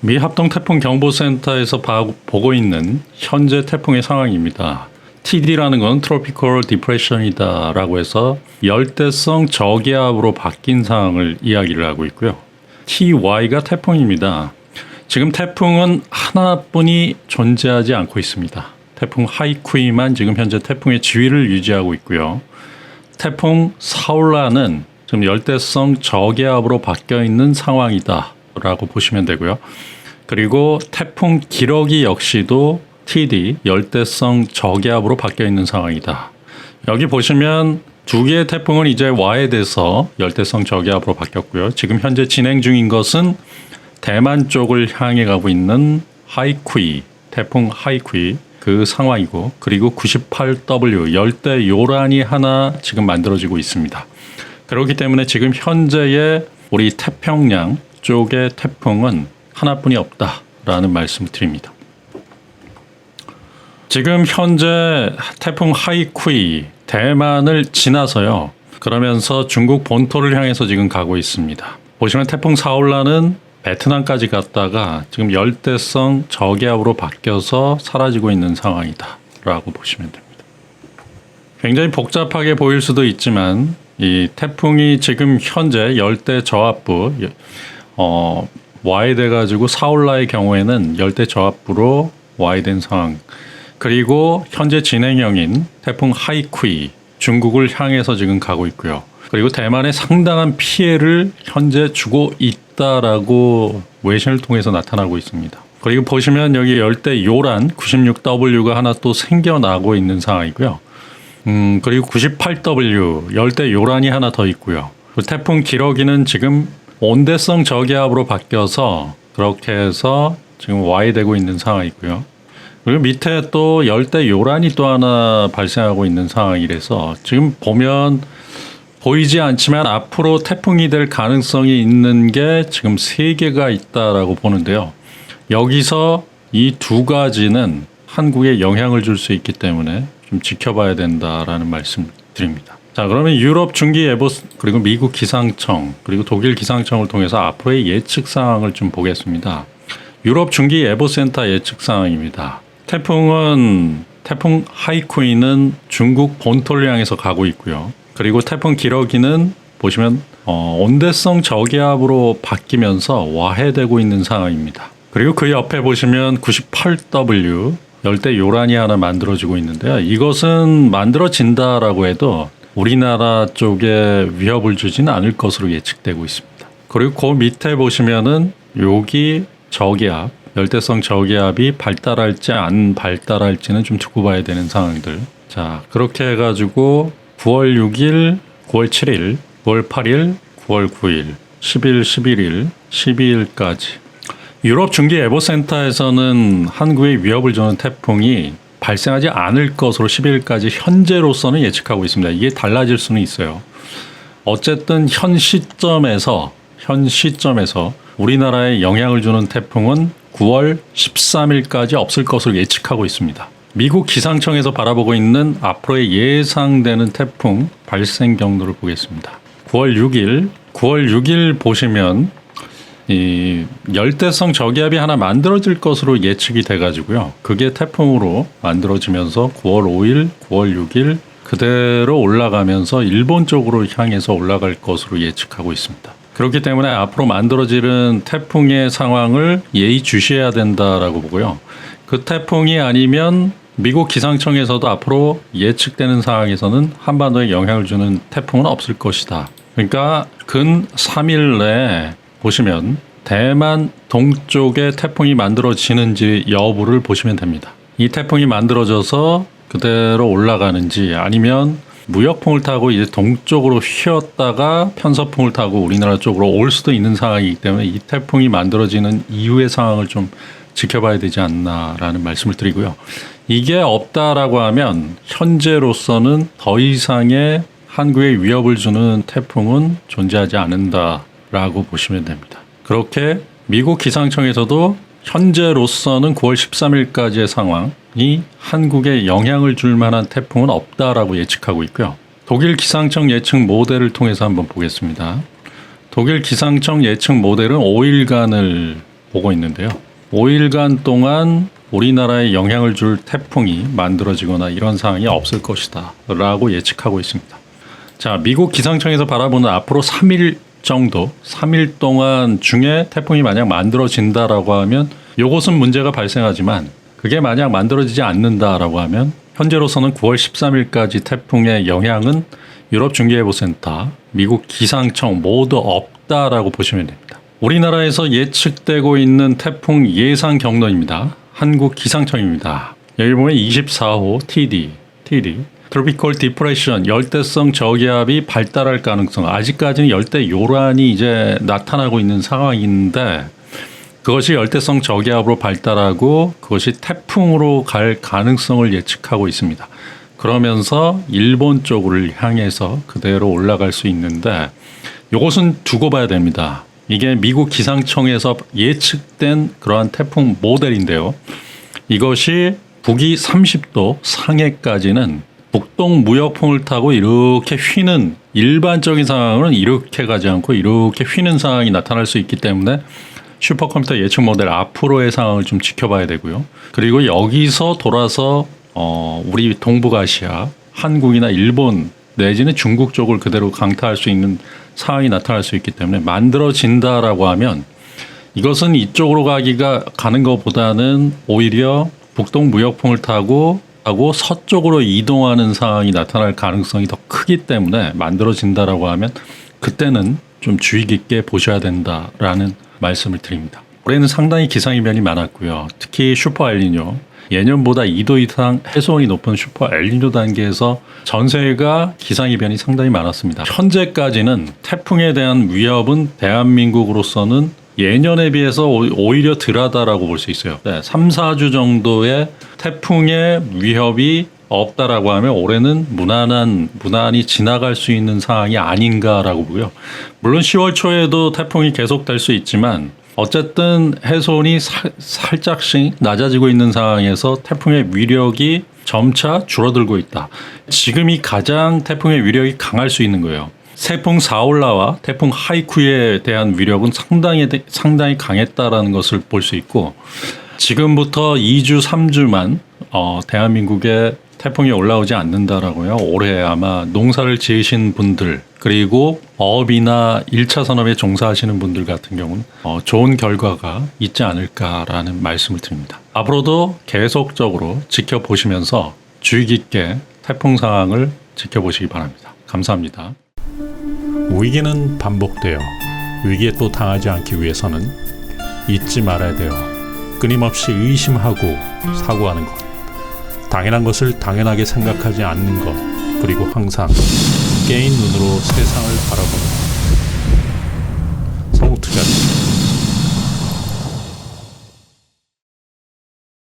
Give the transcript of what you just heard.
미 합동 태풍 경보센터에서 봐- 보고 있는 현재 태풍의 상황입니다. TD라는 건 트로피컬 디프레션이다라고 해서 열대성 저기압으로 바뀐 상황을 이야기를 하고 있고요. TY가 태풍입니다. 지금 태풍은 하나뿐이 존재하지 않고 있습니다. 태풍 하이쿠이만 지금 현재 태풍의 지위를 유지하고 있고요. 태풍 사울라는 지금 열대성 저기압으로 바뀌어 있는 상황이다라고 보시면 되고요. 그리고 태풍 기러기 역시도 TD 열대성 저기압으로 바뀌어 있는 상황이다. 여기 보시면 두 개의 태풍은 이제 와해돼서 열대성 저기압으로 바뀌었고요. 지금 현재 진행 중인 것은 대만 쪽을 향해 가고 있는 하이쿠이 태풍 하이쿠이 그 상황이고 그리고 98W 열대 요란이 하나 지금 만들어지고 있습니다. 그렇기 때문에 지금 현재의 우리 태평양 쪽의 태풍은 하나뿐이 없다라는 말씀을 드립니다. 지금 현재 태풍 하이쿠이 대만을 지나서요. 그러면서 중국 본토를 향해서 지금 가고 있습니다. 보시면 태풍 사올라는 베트남까지 갔다가 지금 열대성 저기압으로 바뀌어서 사라지고 있는 상황이다라고 보시면 됩니다. 굉장히 복잡하게 보일 수도 있지만 이 태풍이 지금 현재 열대 저압부 어 와해돼 가지고 사올라의 경우에는 열대 저압부로 와해된 상황 그리고 현재 진행형인 태풍 하이쿠이 중국을 향해서 지금 가고 있고요. 그리고 대만에 상당한 피해를 현재 주고 있다라고 외신을 통해서 나타나고 있습니다. 그리고 보시면 여기 열대 요란 96W가 하나 또 생겨나고 있는 상황이고요. 음, 그리고 98W 열대 요란이 하나 더 있고요. 그 태풍 기러기는 지금 온대성 저기압으로 바뀌어서 그렇게 해서 지금 와해되고 있는 상황이고요. 그리고 밑에 또 열대 요란이 또 하나 발생하고 있는 상황이라서 지금 보면 보이지 않지만 앞으로 태풍이 될 가능성이 있는 게 지금 세 개가 있다라고 보는데요. 여기서 이 두 가지는 한국에 영향을 줄 수 있기 때문에 좀 지켜봐야 된다라는 말씀 드립니다. 자, 그러면 유럽 중기 예보 그리고 미국 기상청 그리고 독일 기상청을 통해서 앞으로의 예측 상황을 좀 보겠습니다. 유럽 중기 예보 센터 예측 상황입니다. 태풍은 태풍 하이쿠이는 중국 본토를 향해서 가고 있고요. 그리고 태풍 기러기는 보시면 어, 온대성 저기압으로 바뀌면서 와해되고 있는 상황입니다. 그리고 그 옆에 보시면 98W 열대 요란이 하나 만들어지고 있는데요. 이것은 만들어진다라고 해도 우리나라 쪽에 위협을 주지는 않을 것으로 예측되고 있습니다. 그리고 그 밑에 보시면은 여기 저기압 열대성 저기압이 발달할지 안 발달할지는 좀 두고 봐야 되는 상황들. 자, 그렇게 해가지고 9월 6일, 9월 7일, 9월 8일, 9월 9일, 10일, 11일, 12일까지 유럽 중기 예보센터에서는 한국에 위협을 주는 태풍이 발생하지 않을 것으로 10일까지 현재로서는 예측하고 있습니다. 이게 달라질 수는 있어요. 어쨌든 현 시점에서 현 시점에서 우리나라에 영향을 주는 태풍은 9월 13일까지 없을 것으로 예측하고 있습니다. 미국 기상청에서 바라보고 있는 앞으로의 예상되는 태풍 발생 경로를 보겠습니다. 9월 6일, 9월 6일 보시면 이 열대성 저기압이 하나 만들어질 것으로 예측이 돼 가지고요. 그게 태풍으로 만들어지면서 9월 5일, 9월 6일 그대로 올라가면서 일본 쪽으로 향해서 올라갈 것으로 예측하고 있습니다. 그렇기 때문에 앞으로 만들어지는 태풍의 상황을 예의 주시해야 된다라고 보고요. 그 태풍이 아니면 미국 기상청에서도 앞으로 예측되는 상황에서는 한반도에 영향을 주는 태풍은 없을 것이다. 그러니까 근 3일 내에 보시면 대만 동쪽에 태풍이 만들어지는지 여부를 보시면 됩니다. 이 태풍이 만들어져서 그대로 올라가는지 아니면 무역풍을 타고 이제 동쪽으로 휘었다가 편서풍을 타고 우리나라 쪽으로 올 수도 있는 상황이기 때문에 이 태풍이 만들어지는 이후의 상황을 좀 지켜봐야 되지 않나라는 말씀을 드리고요. 이게 없다라고 하면 현재로서는 더 이상의 한국에 위협을 주는 태풍은 존재하지 않는다 라고 보시면 됩니다. 그렇게 미국 기상청에서도 현재로서는 9월 13일까지의 상황이 한국에 영향을 줄 만한 태풍은 없다라고 예측하고 있고요. 독일 기상청 예측 모델을 통해서 한번 보겠습니다. 독일 기상청 예측 모델은 5일간을 보고 있는데요. 5일간 동안 우리나라에 영향을 줄 태풍이 만들어지거나 이런 상황이 없을 것이다 라고 예측하고 있습니다. 자, 미국 기상청에서 바라보는 앞으로 3일 정도, 3일 동안 중에 태풍이 만약 만들어진다라고 하면 요것은 문제가 발생하지만 그게 만약 만들어지지 않는다라고 하면 현재로서는 9월 13일까지 태풍의 영향은 유럽 중계예보센터, 미국 기상청 모두 없다라고 보시면 됩니다. 우리나라에서 예측되고 있는 태풍 예상 경로입니다. 한국 기상청입니다. 여기 보면 24호 TD, TD, 트로피컬 디프레션 열대성 저기압이 발달할 가능성 아직까지는 열대 요란이 이제 나타나고 있는 상황인데 그것이 열대성 저기압으로 발달하고 그것이 태풍으로 갈 가능성을 예측하고 있습니다. 그러면서 일본 쪽을 향해서 그대로 올라갈 수 있는데 이것은 두고 봐야 됩니다. 이게 미국 기상청에서 예측된 그러한 태풍 모델인데요. 이것이 북위 30도 상해까지는 북동 무역풍을 타고 이렇게 휘는 일반적인 상황은 이렇게 가지 않고 이렇게 휘는 상황이 나타날 수 있기 때문에 슈퍼컴퓨터 예측 모델 앞으로의 상황을 좀 지켜봐야 되고요. 그리고 여기서 돌아서 어 우리 동북아시아, 한국이나 일본 내지는 중국 쪽을 그대로 강타할 수 있는 상황이 나타날 수 있기 때문에 만들어진다라고 하면 이것은 이쪽으로 가기가 가는 것보다는 오히려 북동 무역풍을 타고 하고 서쪽으로 이동하는 상황이 나타날 가능성이 더 크기 때문에 만들어진다라고 하면 그때는 좀 주의 깊게 보셔야 된다라는 말씀을 드립니다. 올해는 상당히 기상 이변이 많았고요. 특히 슈퍼 엘니뇨 예년보다 2도 이상 해수온이 높은 슈퍼 엘니뇨 단계에서 전세가 기상 이변이 상당히 많았습니다. 현재까지는 태풍에 대한 위협은 대한민국으로서는 예년에 비해서 오- 오히려 덜하다라고 볼 수 있어요. 네, 3, 4주 정도의 태풍의 위협이 없다라고 하면 올해는 무난한 무난히 지나갈 수 있는 상황이 아닌가라고 보고요. 물론 10월 초에도 태풍이 계속될 수 있지만 어쨌든 해손이 살, 살짝씩 낮아지고 있는 상황에서 태풍의 위력이 점차 줄어들고 있다. 지금이 가장 태풍의 위력이 강할 수 있는 거예요. 태풍 사올라와 태풍 하이쿠에 대한 위력은 상당히 상당히 강했다라는 것을 볼 수 있고 지금부터 2주 3주만 어, 대한민국에 태풍이 올라오지 않는다라고요. 올해 아마 농사를 지으신 분들 그리고 어업이나 1차 산업에 종사하시는 분들 같은 경우는 어, 좋은 결과가 있지 않을까라는 말씀을 드립니다. 앞으로도 계속적으로 지켜보시면서 주의 깊게 태풍 상황을 지켜보시기 바랍니다. 감사합니다. 위기는 반복되어 위기에 또 당하지 않기 위해서는 잊지 말아야 돼요. 끊임없이 의심하고 사고하는 것. 당연한 것을 당연하게 생각하지 않는 것. 그리고 항상 깨인 눈으로 세상을 바라보는 것.